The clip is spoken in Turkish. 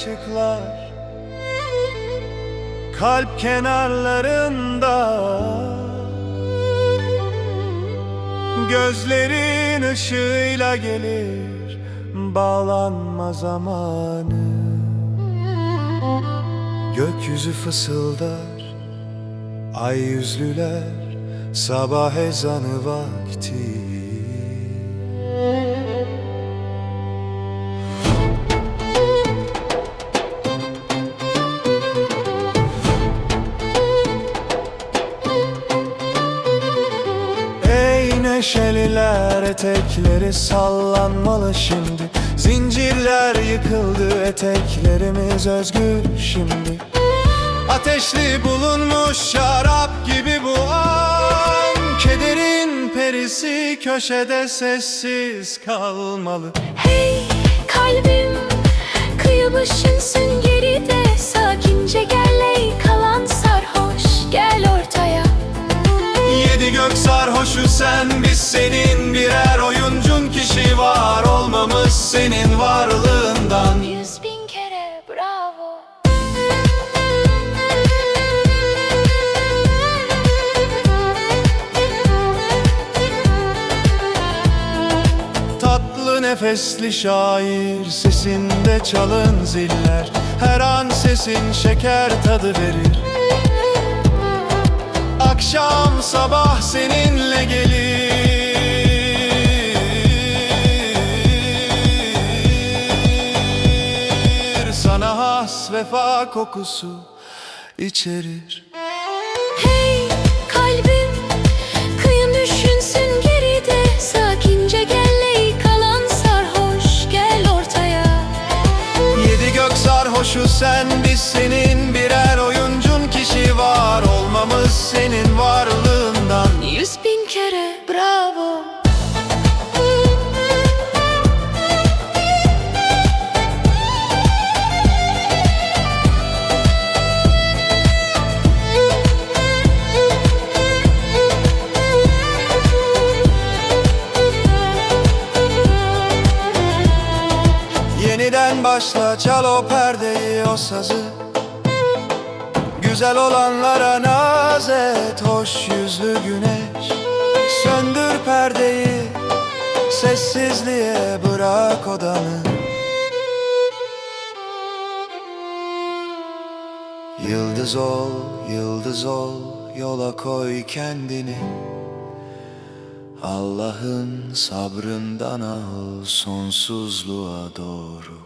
ışıklar Kalp kenarlarında Gözlerin ışığıyla gelir Bağlanma zamanı. Gökyüzü fısıldar Ay yüzlüler Sabah ezanı vakti. Neşeliler etekleri sallanmalı şimdi. Zincirler yıkıldı eteklerimiz özgür şimdi. Ateşli bulunmuş şarap gibi bu an. Kederin perisi köşede sessiz kalmalı. Hey kalbim kıyı geride Yedi gök sarhoşu sen biz senin birer oyuncun kişi var. Olmamız senin varlığından. Yüz bin kere bravo. Tatlı nefesli şair sesinde çalın ziller. Her an sesin şeker tadı verir Akşam sabah seninle gelir. Sana has vefa kokusu içerir. Hey kalbim kıyın düşünsün geride. Sakince gel ey kalan sarhoş gel ortaya. Yedi gök sarhoşu sen biz senin birer senin varlığından. Yüz bin kere. Bravo. Yeniden başla çal o perdeyi o sazı Güzel olanlara naz et hoş yüzlü güneş. Söndür perdeyi sessizliğe bırak odanı. Yıldız ol, yıldız ol, yola koy kendini. Allah'ın sabrından al sonsuzluğa doğru